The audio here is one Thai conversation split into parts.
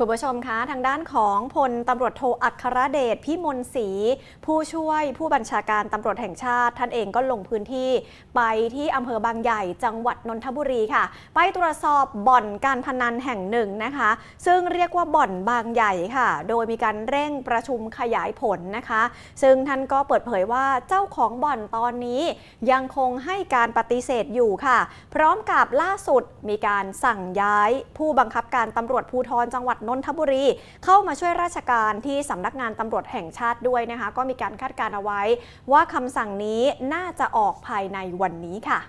คุณผู้ชมคะ ทางด้านของพลตำรวจโทอัครเดชพิมลศรีผู้ช่วยผู้บัญชาการตำรวจแห่งชาติ ท่านเองก็ลงพื้นที่ ไปที่อำเภอบางใหญ่จังหวัดนนทบุรีค่ะ ไปตรวจสอบบ่อนการพนันแห่งหนึ่งนะคะ ซึ่งเรียกว่าบ่อนบางใหญ่ค่ะ โดยมีการเร่งประชุมขยายผลนะคะ ซึ่งท่านก็เปิดเผยว่าเจ้าของบ่อนตอนนี้ ยังคงให้การปฏิเสธอยู่ค่ะ พร้อมกับล่าสุดมีการสั่งย้ายผู้บังคับการตำรวจภูธรจังหวัดนนทบุรี เข้ามาช่วยราชการที่สำนักงานตำรวจแห่งชาติด้วยนะคะ ก็มีการคาดการณ์เอาไว้ ว่าคำสั่งนี้น่าจะออกภายในวันนี้ค่ะ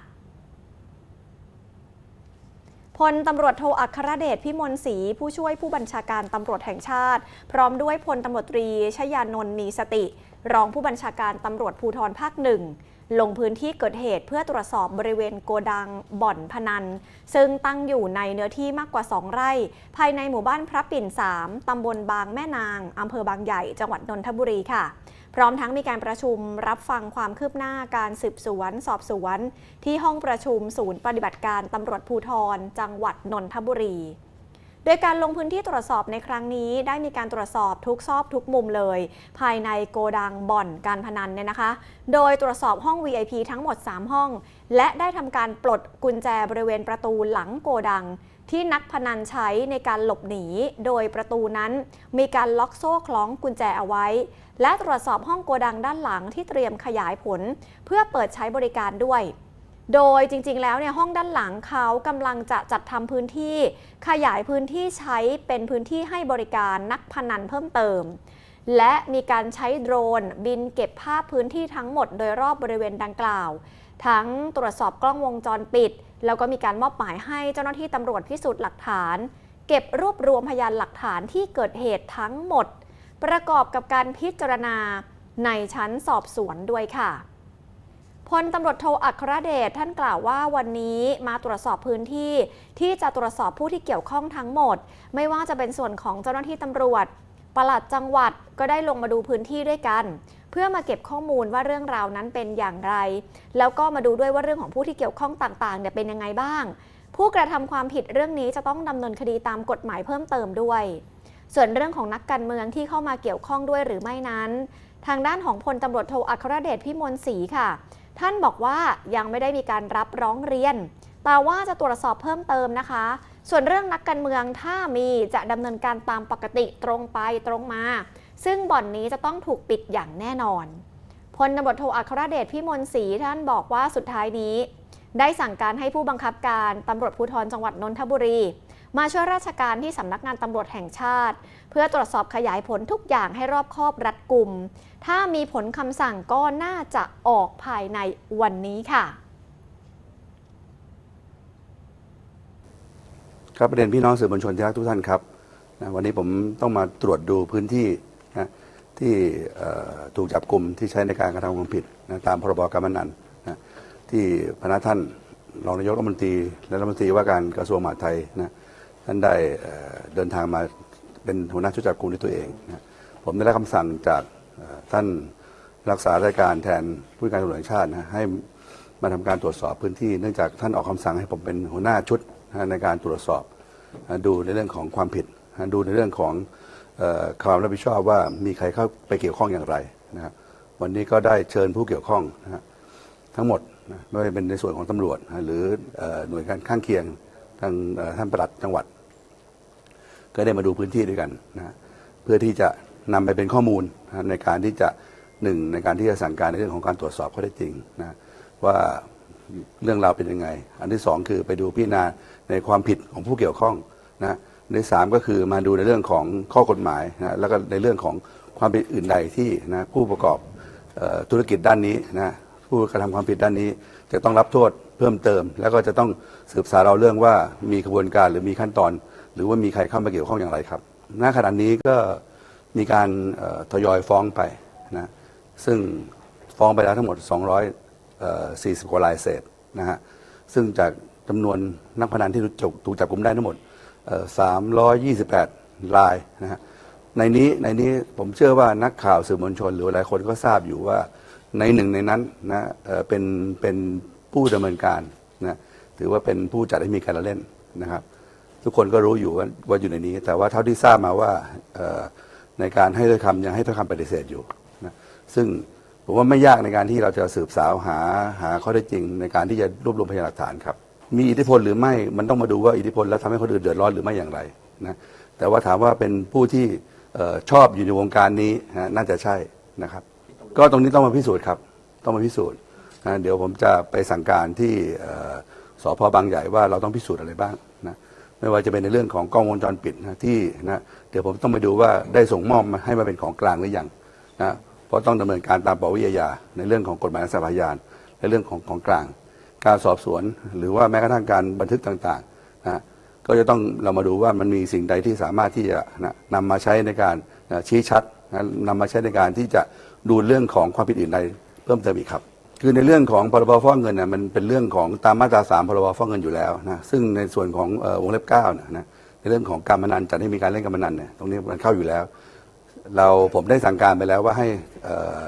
พลตำรวจโทอัครเดชพิมลศรีผู้ช่วยผู้บัญชาการตำรวจแห่งชาติ พร้อมด้วยพลตำรวจตรีชยานนท์มีสติ รองผู้บัญชาการตำรวจภูธรภาคหนึ่ง ลงพื้นที่เกิดเหตุเพื่อตรวจสอบบริเวณโกดังบ่อนพนัน ซึ่งตั้งอยู่ในเนื้อที่มากกว่า 2 ไร่ ภายในหมู่บ้านพระปิ่น 3 ตำบลบางแม่นาง อำเภอบางใหญ่ จังหวัดนนทบุรีค่ะ พร้อมทั้งมีการประชุมรับฟังความคืบหน้าการสืบสวน สอบสวน ที่ห้องประชุมศูนย์ปฏิบัติการตำรวจภูธรจังหวัดนนทบุรี ดยการลงพื้นที่ตรวจสอบในครั้งนี้ ได้มีการตรวจสอบทุกซอกทุกมุมเลย ภายในโกดังบ่อนการพนันเนี่ยนะคะ โดยตรวจสอบห้อง VIP ทั้งหมด 3 ห้อง และได้ทำการปลดกุญแจบริเวณประตูหลังโกดังที่นักพนันใช้ในการหลบหนี โดยประตูนั้นมีการล็อกโซ่คล้องกุญแจเอาไว้ และตรวจสอบห้องโกดังด้านหลังที่เตรียมขยายผล เพื่อเปิดใช้บริการด้วย โดยจริงๆ แล้วเนี่ยห้องด้านหลังเขากำลังจะจัดทำพื้นที่ ขยายพื้นที่ใช้เป็นพื้นที่ให้บริการนักพนันเพิ่มเติม และมีการใช้โดรนบินเก็บภาพพื้นที่ทั้งหมดโดยรอบบริเวณดังกล่าว ทั้งตรวจสอบกล้องวงจรปิด แล้วก็มีการมอบหมายให้เจ้าหน้าที่ตำรวจพิสูจน์หลักฐาน เก็บรวบรวมพยานหลักฐานที่เกิดเหตุทั้งหมด ประกอบกับการพิจารณาในชั้นสอบสวนด้วยค่ะ พลตำรวจโทอัครเดชท่านกล่าวว่าวันนี้มาตรวจสอบพื้นที่ ที่จะตรวจสอบผู้ที่เกี่ยวข้องทั้งหมด ไม่ว่าจะเป็นส่วนของเจ้าหน้าที่ตำรวจปลัดจังหวัดก็ได้ลงมาดูพื้นที่ด้วยกัน เพื่อมาเก็บข้อมูลว่าเรื่องราวนั้นเป็นอย่างไร แล้วก็มาดูด้วยว่าเรื่องของผู้ที่เกี่ยวข้องต่างๆเนี่ยเป็นยังไงบ้าง ผู้กระทำความผิดเรื่องนี้จะต้องดำเนินคดีตามกฎหมายเพิ่มเติมด้วย ส่วนเรื่องของนักการเมืองที่เข้ามาเกี่ยวข้องด้วยหรือไม่นั้น ทางด้านของพลตำรวจโทอัครเดชพิมลศรีค่ะ ท่านบอกว่ายังไม่ได้มีการรับร้องเรียน แต่ว่าจะตรวจสอบเพิ่มเติมนะคะ ส่วนเรื่องนักการเมืองถ้ามีจะดำเนินการตามปกติตรงไปตรงมา ซึ่งบ่อนนี้จะต้องถูกปิดอย่างแน่นอนพลตำรวจโทอัครเดชพิมลศรีท่านบอกว่าสุดท้ายนี้ ได้สั่งการให้ผู้บังคับการตำรวจภูธรจังหวัดนนทบุรี มาช่วยราชการที่สำนักงานตำรวจแห่งชาติ เพื่อตรวจสอบขยายผลทุกอย่างให้รอบคอบรัดกุม ถ้ามีผลคำสั่งก็น่าจะออกภายในวันนี้ค่ะ ครับประเด็นพี่น้องสื่อมวลชนที่รักทุกท่านครับนะวันนี้ผมต้องมาตรวจดูพื้นที่นะที่ถูกจับกลุ่มที่ใช้ในการกระทำความผิดนะตามพรบการพนันนะที่พนักท่านรองนายกรัฐมนตรีและรัฐมนตรีว่าการกระทรวงมหาดไทยนะ ท่านได้เดินทางมาเป็นหัวหน้าชุดจับกลุ่มด้วยตัวเองนะผมได้รับคำสั่งจากท่านรักษาราชการแทนผู้การตำรวจแห่งชาตินะให้มาทำการตรวจสอบพื้นที่เนื่องจากท่านออกคำสั่งให้ผมเป็นหัวหน้าชุดในการตรวจสอบดูในเรื่องของความผิด ดูในเรื่องของอความรับผิดชอบว่ามีใครเข้าไปเกี่ยวข้องอย่างไรนะครับวันนี้ก็ได้เชิญผู้เกี่ยวข้องนะฮะทั้งหมดนะไม่ว่าจะเป็นในส่วนของตำรวจ หรือหน่วยงานข้างเคียงทางท่านปลัดจังหวัด ก็ได้มาดูพื้นที่ด้วยกันนะเพื่อที่จะนำไปเป็นข้อมูลนะในการที่จะหนึ่งในการที่จะสั่งการในเรื่องของการตรวจสอบข้อเท็จจริงนะว่าเรื่องราวเป็นยังไง อันที่สองคือไปดูพิจารณาในความผิดของผู้เกี่ยวข้องนะในสามก็คือมาดูในเรื่องของข้อกฎหมายนะแล้วก็ในเรื่องของความผิดอื่นใดที่นะผู้ประกอบออธุรกิจด้านนี้นะผู้กระทำความผิดด้านนี้ จะต้องรับโทษเพิ่มเติม แล้วก็จะต้องสืบสาวเราเรื่องว่ามีกระบวนการหรือมีขั้นตอน รือว่ามีใครเข้ามาเกี่ยวข้องอย่างไรครับณขณะนี้ก็มีการทยอยฟ้องไปนะซึ่งฟ้องไปแล้วทั้งหมด 240 กว่ารายเศษนะฮะซึ่งจากจำนวนนักพนันที่ถูกจับถูกจับกลุ่มได้ทั้งหมด 328 รายนะฮะในนี้ในนี้ผมเชื่อว่านักข่าวสื่อมวลชน หรือหลายคนก็ทราบอยู่ว่าในหนึ่งในนั้นนะเเป็นเป็นผู้ดำเนินการนะถือว่าเป็นผู้จัดให้มีการละเล่นนะครับ ทุกคนก็รู้อยู่ว่าว่าอยู่ในนี้ แต่ว่าเท่าที่ทราบมาว่าในการให้ถ้อยคำยังให้ถ้อยคำปฏิเสธอยู่นะซึ่งผมว่าไม่ยากในการที่เราจะสืบสาวหาหาข้อเท็จจริง ในการที่จะรวบรวมพยานหลักฐานครับ มีอิทธิพลหรือไม่มันต้องมาดูว่าอิทธิพลแล้วทำให้คนอื่นเดือดร้อนหรือไม่อย่างไรนะแต่ว่าถามว่าเป็นผู้ที่ชอบอยู่ในวงการนี้นะน่าจะใช่นะครับ ก็ตรงนี้ต้องมาพิสูจน์ครับ ต้องมาพิสูจน์นะเดี๋ยวผมจะไปสั่งการที่สพบางใหญ่ว่าเราต้องพิสูจน์อะไรบ้าง ไม่ว่าจะเป็นในเรื่องของกล้องวงจรปิดนะที่นะเดี๋ยวผมต้องไปดูว่าได้ส่งมอบมาให้มาเป็นของกลางหรือยังนะเพราะต้องดำเนินการตามปวิทยา ในเรื่องของกฎหมายทรัพยานในเรื่องของของกลาง การสอบสวน หรือว่าแม้กระทั่งการบันทึกต่างๆนะก็จะต้องเรามาดูว่ามันมีสิ่งใดที่สามารถที่จะนะนำมาใช้ในการนะชี้ชัดนะนำมาใช้ในการที่จะดูเรื่องของความผิดอื่นใดเพิ่มเติมอีกครับ คือในเรื่องของพรบฟอกเงินนะมันเป็นเรื่องของตามมาตราสามพรบฟอกเงินอยู่แล้วนะซึ่งในส่วนของเอ่อวงเล็บเก้านะนะในเรื่องของการพนันจัดให้มีการเล่นการพนันเนี่ยตรงนี้มันเข้าอยู่แล้ว เราผมได้สั่งการไปแล้วว่าให้เอ่อ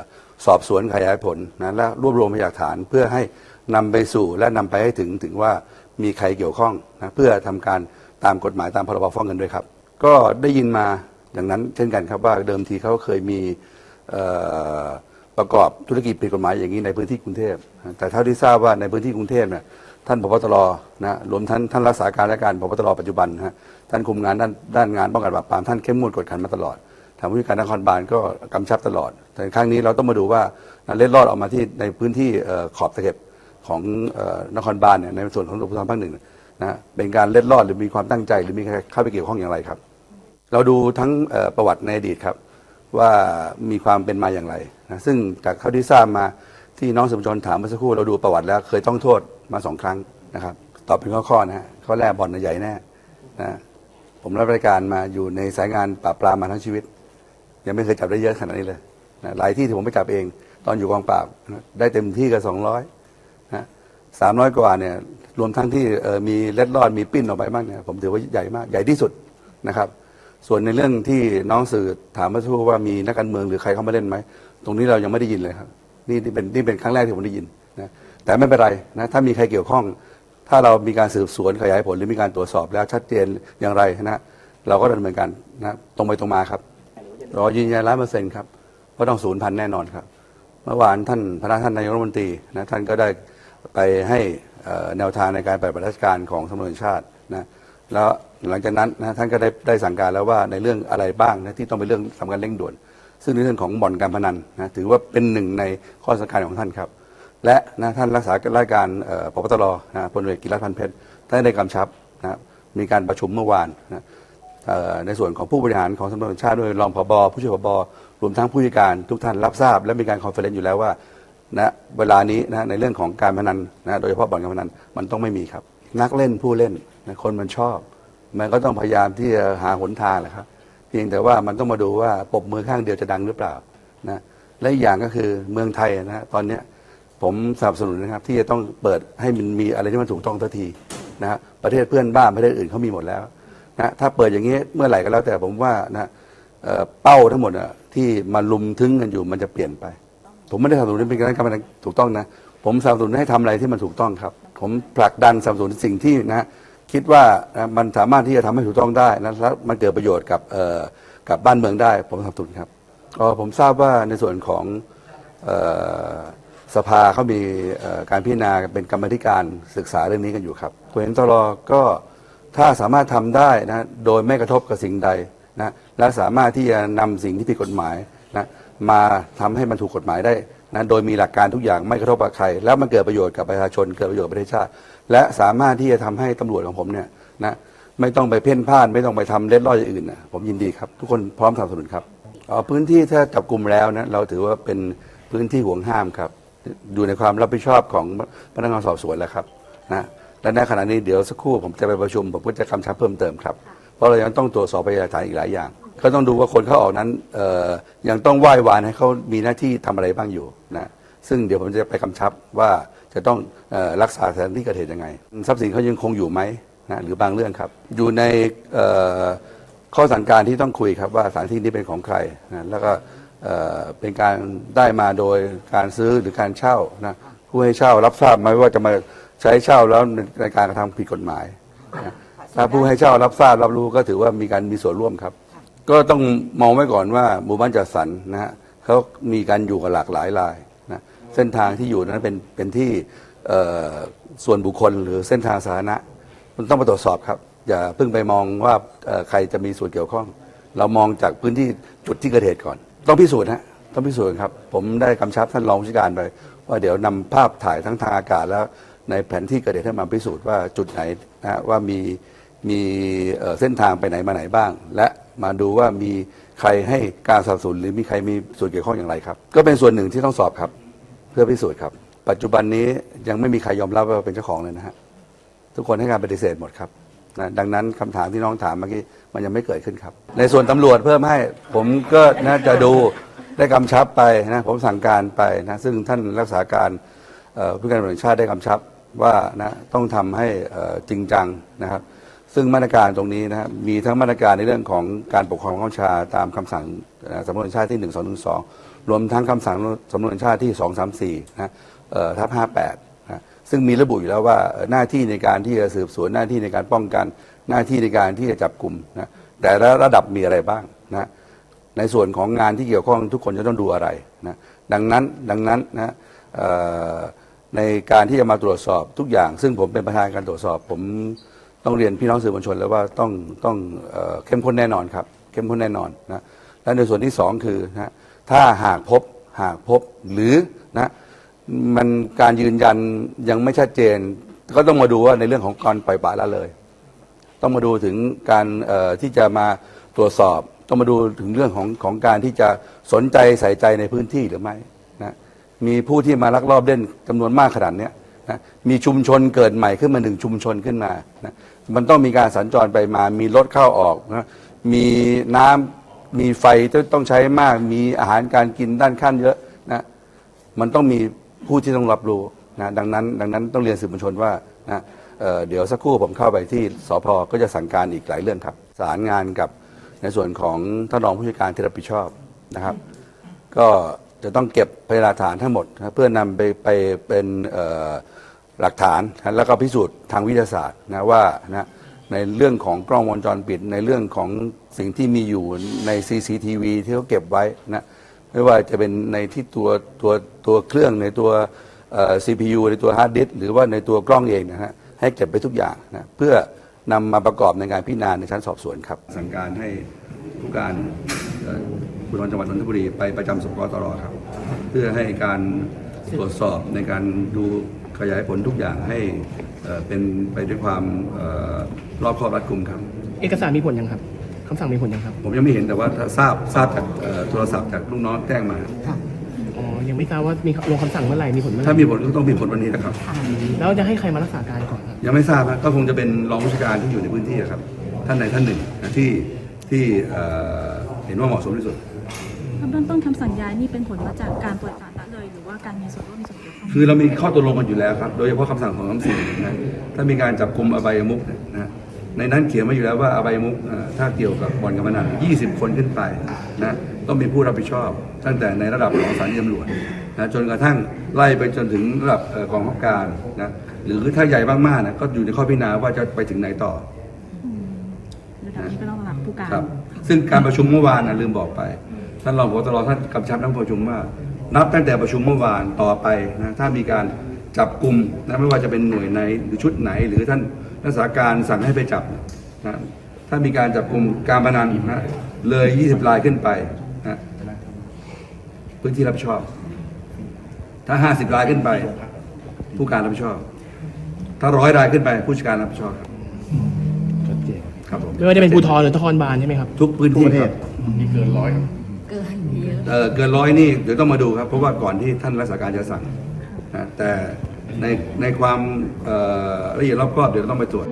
สอบสวนขยายผลนะและรวบรวมพยานหลักฐานเพื่อให้นำไปสู่และนำไปให้ถึงถึงว่ามีใครเกี่ยวข้องนะเพื่อทำการตามกฎหมายตามพรบฟอกเงินด้วยครับ ก็ได้ยินมาอย่างนั้นเช่นกันครับว่าเดิมทีเขาเคยมีเอ่อ ประกอบธุรกิจผิดกฎหมายอย่างนี้ในพื้นที่กรุงเทพ แต่เท่าที่ทราบว่าในพื้นที่กรุงเทพเนี่ยท่านพบตรนะรวมท่านท่านรักษาการและการพบตรปัจจุบันนะฮะท่านคุมงานด้านด้านงานป้องกันปราบปรามท่านเข้มงวดกดขันมาตลอดทางผู้การนครบาลก็กำชับตลอด แต่ครั้งนี้เราต้องมาดูว่าเล็ดลอดออกมาที่ในพื้นที่ขอบตะเข็บของนครบาลเนี่ยในส่วนของตำรวจภูธรภาคหนึ่งนะเป็นการเล็ดลอดหรือมีความตั้งใจ หรือมีใครเข้าไปเกี่ยวข้องอย่างไรครับ เราดูทั้งประวัติในอดีตครับ ว่ามีความเป็นมาอย่างไรนะซึ่งจากเท่าที่ทราบมาที่น้องสมชนถามเมื่อสักครู่เราดูประวัติแล้ว เคยต้องโทษมาสองครั้งนะครับตอบเป็นข้อๆนะฮะข้อแรกบ่อนใหญ่แน่นะผมรับราชการมาอยู่ในสายงานปราบปรามมาทั้งชีวิต ยังไม่เคยจับได้เยอะขนาดนี้เลยนะหลายที่ที่ผมไปจับเอง ตอนอยู่กองปราบนะได้เต็มที่ก็สองร้อยนะสามร้อยกว่าเนี่ยรวมทั้งที่มีเล็ดลอดมีปิ้นออกไปบ้างเนี่ยผมถือว่าใหญ่มากใหญ่ที่สุดนะครับ ส่วนในเรื่องที่น้องสื่อถามมื่อสักครู่ว่ามีนักการเมืองหรือใครเข้ามาเล่นไหม ตรงนี้เรายังไม่ได้ยินเลยครับ นี่นี่เป็นนี่เป็นครั้งแรกที่ผมได้ยินนะแต่ไม่เป็นไรนะถ้ามีใครเกี่ยวข้อง ถ้าเรามีการสืบสวนขยายผลหรือมีการตรวจสอบแล้วชัดเจนอย่างไรนะเราก็ดำเนินการนะตรงไปตรงมาครับรอยืนยันร้อยเปอร์เซ็นต์ครับว่าต้องศูนย์พันแน่นอนครับ เมื่อวานท่านพระท่านนายกรัฐมนตรีนะท่านก็ได้ไปให้แนวทางในการปฏิบัติราชการของสำนักงานตำรชาตินะแล้ว หลังจากนั้นนะท่านก็ได้ได้สั่งการแล้วว่าในเรื่องอะไรบ้างนะที่ต้องเป็นเรื่องสำคัญเร่งด่วน ซึ่งในเรื่องของบ่อนการพนันนะถือว่าเป็นหนึ่งในข้อสำคัญของท่านครับ และนะท่านรักษาราชการพบตรนะพลเอกกิรติพันเพชรท่านได้กำชับนะมีการประชุมเมื่อวานนะในส่วนของผู้บริหารของสำนักงานชาติด้วยรองผบผู้ช่วยผบรวมทั้งผู้จัดการทุกท่านรับทราบ และมีการคอนเฟอเรนซ์อยู่แล้วว่าณเวลานี้นะในเรื่องของการพนันนะโดยเฉพาะบ่อนการพนันมันต้องไม่มีครับ นักเล่นผู้เล่นนะคนมันชอบ มันก็ต้องพยายามที่จะหาหนทางแหละครับ เพียงแต่ว่ามันต้องมาดูว่าปบมือข้างเดียวจะดังหรือเปล่านะและอีกอย่างก็คือเมืองไทยนะฮะตอนเนี้ยผมสนับสนุนนะครับ ที่จะต้องเปิดให้มันมีอะไรที่มันถูกต้องทันทีนะฮะประเทศเพื่อนบ้านประเทศอื่นเขามีหมดแล้วนะถ้าเปิดอย่างนี้เมื่อไหร่ก็แล้ว แต่ผมว่านะเอ่อเป้าทั้งหมดอะที่มาลุมทึงกันอยู่มันจะเปลี่ยนไป ผมไม่ได้สนับสนุนให้เป็นการการพนันถูกต้องนะ ผมสนับสนุนให้ทำอะไรที่มันถูกต้องครับ ผมผลักดันสนับสนุนสิ่งที่นะ คิดว่านะมันสามารถที่จะทำให้ถูกต้องได้นะแล้วมันเกิดประโยชน์กับเอ่อกับบ้านเมืองได้ ผมสนับสนุนครับก็ผมทราบว่าในส่วนของเอ่อสภาเขามีเอ่อการพิจารณาเป็นกรรมธิการศึกษาเรื่องนี้กันอยู่ครับตัวเองตลอก็ถ้าสามารถทำได้นะโดยไม่กระทบกับสิ่งใดนะและสามารถที่จะนำสิ่งที่ผิดกฎหมายนะมาทำให้มันถูกกฎหมายได้ นะโดยมีหลักการทุกอย่างไม่กระทบกับใคร แล้วมันเกิดประโยชน์กับประชาชนเกิดประโยชน์ประเทศชาติ และสามารถที่จะทำให้ตำรวจของผมเนี่ยนะไม่ต้องไปเพ่นพ่าน ไม่ต้องไปทำเล็ดลอดอย่างอื่นนะผมยินดีครับ ทุกคนพร้อมสนับสนุนครับเอาพื้นที่ถ้าจับกลุ่มแล้วนะเราถือว่าเป็นพื้นที่ห่วงห้ามครับอยู่ในความรับผิดชอบของพนักงานสอบสวนแล้วครับนะและในขณะนี้เดี๋ยวสักครู่ผมจะไปประชุมผมก็จะกำชับเพิ่มเติมครับเพราะเรายังต้องตรวจสอบพยานหลักฐานอีกหลายอย่าง ก็ต้องดูว่าคนเข้าออกนั้นยังต้องไหว้วานให้เขามีหน้าที่ทำอะไรบ้างอยู่นะซึ่งเดี๋ยวผมจะไปกำชับว่าจะต้องออรักษาสถานที่เกิดเหตุยังไง ทรัพย์สินเขายังคงอยู่ไหมนะหรือบางเรื่องครับ อยู่ในข้อสั่งการที่ต้องคุยครับว่าสถานที่นี้เป็นของใครนะแล้วก็เอ่อเป็นการได้มาโดยการซื้อหรือการเช่านะผู้ให้เช่ารับทราบไหมว่าจะมาใช้เช่าแล้วในการกระทำผิดกฎหมายนะถ้าผู้ให้เช่ารับทราบรับรู้ก็ถือว่ามีการมีส่วนร่วมครับ ก็ต้องมองไว้ก่อนว่าหมู่บ้านจัดสรรนะฮะเขามีการอยู่กันหลากหลายรายนะเส้นทางที่อยู่นั้นเป็นเป็นที่เอ่อส่วนบุคคลหรือเส้นทางสาธารณะมันต้องมาตรวจสอบครับ อย่าเพิ่งไปมองว่าเอ่อใครจะมีส่วนเกี่ยวข้อง เรามองจากพื้นที่จุดที่เกิดเหตุก่อน ต้องพิสูจน์ฮะต้องพิสูจน์ครับ ผมได้กำชับท่านรองผู้จัดการไป ว่าเดี๋ยวนำภาพถ่ายทั้งทางอากาศแล้วในแผนที่เกิดเหตุให้มาพิสูจน์ว่าจุดไหนนะฮะว่ามี มีเส้นทางไปไหนมาไหนบ้าง และมาดูว่ามีใครให้การสนับสนุนหรือมีใครมีส่วนเกี่ยวข้องอย่างไรครับ ก็เป็นส่วนหนึ่งที่ต้องสอบครับ เพื่อพิสูจน์ครับ ปัจจุบันนี้ยังไม่มีใครยอมรับว่าเป็นเจ้าของเลยนะฮะทุกคนให้การปฏิเสธหมดครับนะดังนั้นคำถามที่น้องถามเมื่อกี้มันยังไม่เกิดขึ้นครับ ในส่วนตำรวจเพิ่มให้ ผมก็น่าจะดูได้กำชับไปนะผมสั่งการไปนะซึ่งท่านรักษาการผู้การตำรวจชาติได้กำชับว่านะต้องทำให้จริงจังนะครับ ซึ่งมาตรการตรงนี้นะครับมีทั้งมาตรการในเรื่องของการปกครองข้องชาตามคำสั่งสำนวนชาติที่ 1 2 1 2 รวมทั้งคำสั่งสำนวนชาติที่ 2 3 4นะเอ่อทับ58นะซึ่งมีระบุอยู่แล้วว่าหน้าที่ในการที่จะสืบสวนหน้าที่ในการป้องกัน หน้าที่ในการที่จะจับกลุ่มนะแต่ละระดับมีอะไรบ้างนะในส่วนของงานที่เกี่ยวข้องทุกคนจะต้องดูอะไรนะดังนั้นดังนั้นนะในการที่จะมาตรวจสอบทุกอย่าง ซึ่งผมเป็นประธานการตรวจสอบผม ต้องเรียนพี่น้องสื่อมวลชนแล้วว่าต้องต้องเออเข้มข้นแน่นอนครับ เข้มข้นแน่นอนนะและในส่วนที่สองคือนะถ้าหากพบหากพบหรือนะมันการยืนยันยังไม่ชัดเจน ก็ต้องมาดูว่าในเรื่องของการปล่อยปละละเลย ต้องมาดูถึงการที่จะมาตรวจสอบ ต้องมาดูถึงเรื่องของของการที่จะสนใจใส่ใจในพื้นที่หรือไม่นะมีผู้ที่มาลักลอบเล่นจำนวนมากขนาดเนี้ย นะมีชุมชนเกิดใหม่ขึ้นมาหนึ่งชุมชนขึ้นมานะมันต้องมีการสัญจรไปมา มีรถเข้าออกนะมีน้ำมีไฟที่ต้องใช้มาก มีอาหารการกินด้านขั้นเยอะนะมันต้องมีผู้ที่ต้องรับรู้นะดังนั้นดังนั้นต้องเรียนสื่อมวลชนว่านะเเดี๋ยวสักครู่ผมเข้าไปที่สพก็จะสั่งการอีกหลายเรื่องครับสารงานกับในส่วนของท่านรองผู้จัดการที่รับผิดชอบนะครับ ก็ จะต้องเก็บพยานหลักฐานทั้งหมดนะเพื่อนำไปไปเป็นหลักฐานนะแล้วก็พิสูจน์ทางวิทยาศาสตร์นะว่านะในเรื่องของกล้องวงจรปิด ในเรื่องของสิ่งที่มีอยู่ใน CCTV ที่เขาเก็บไว้นะไม่ว่าจะเป็นในที่ตัวตัวตัวเครื่องในตัว CPU ในตัวฮาร์ดดิสก์หรือว่าในตัวกล้องเองนะฮะให้เก็บไปทุกอย่างนะเพื่อนำมาประกอบในการพิจารณาในชั้นสอบสวนครับ สั่งการให้ผู้การ ภูธรจังหวัดนนทบุรีไปประจำสปกตรครับ เพื่อให้การตรวจสอบในการดูขยายผลทุกอย่างให้เอ่อเป็นไปด้วยความเอ่อรอบคอบรัดกุมครับ เอกสารมีผลยังครับคำสั่งมีผลยังครับ ผมยังไม่เห็นแต่ว่าทราบทราบจากเอ่อโทรศัพท์จากลูกน้องแจ้งมาอ๋อยังไม่ทราบว่ามีลงคำสั่งเมื่อไหร่มีผลเมื่อไหร่ถ้ามีผลก็ต้องมีผลวันนี้นะครับ แล้วจะให้ใครมารักษาการก่อนครับยังไม่ทราบนะก็คงจะเป็นรองผู้จัดการที่อยู่ในพื้นที่อะครับ ท่านใดท่านหนึ่งนะที่ที่เอ่อเห็นว่าเหมาะสมที่สุดเบื้องต้นคำสั่งย้ายนี่เป็นผลมาจากการปล่อยปละละเลยหรือว่าการมีส่วนร่วมมีส่วนเกี่ยวข้องคือเรามีข้อตกลงกันอยู่แล้วครับ โดยเฉพาะคำสั่งของคำสี่นะถ้ามีการจับกลุ่มอบายมุกเนี่ยนะในนั้นเขียนมาอยู่แล้วว่าอบายมุกเอ่อถ้าเกี่ยวกับบ่อนการพนัน20 คนขึ้นไปนะต้องมีผู้รับผิดชอบ ตั้งแต่ในระดับของสถานีตำรวจนะจนกระทั่งไล่ไปจนถึงระดับเอ่อกองบังคับการนะหรือถ้าใหญ่มากๆนะก็อยู่ในข้อพิจารณาว่าจะไปถึงไหนต่อ ระดับนี้ก็ต้องระดับผู้การ ครับ ซึ่งการประชุมเมื่อวานนะลืมบอกไป ท่านรองผบตรท่านกำชับนักประชุมว่า นับตั้งแต่ประชุมเมื่อวานต่อไปนะถ้ามีการจับกลุ่มนะไม่ว่าจะเป็นหน่วยไหนหรือชุดไหน หรือท่านรักษาการสั่งให้ไปจับนะถ้ามีการจับกลุ่มการพนันนะเลย 20 รายขึ้นไปนะพื้นที่รับผิดชอบ ถ้า 50 รายขึ้นไป ผู้การรับผิดชอบ ถ้าร้อยรายขึ้นไปผู้จัดการรับผิดชอบครับ ครับผมไม่ว่าจะเป็นภูทรหรือนครบาลใช่ไหมครับ ทุกพื้นที่ครับ นี่เกินร้อยเกินเยอะ เอ่อเกินร้อยนี่เดี๋ยวต้องมาดูครับ เพราะว่าก่อนที่ท่านรักการจะสั่งนะแต่ในในความละเอียดรอบคอบเดี๋ยวต้องไปตรวจ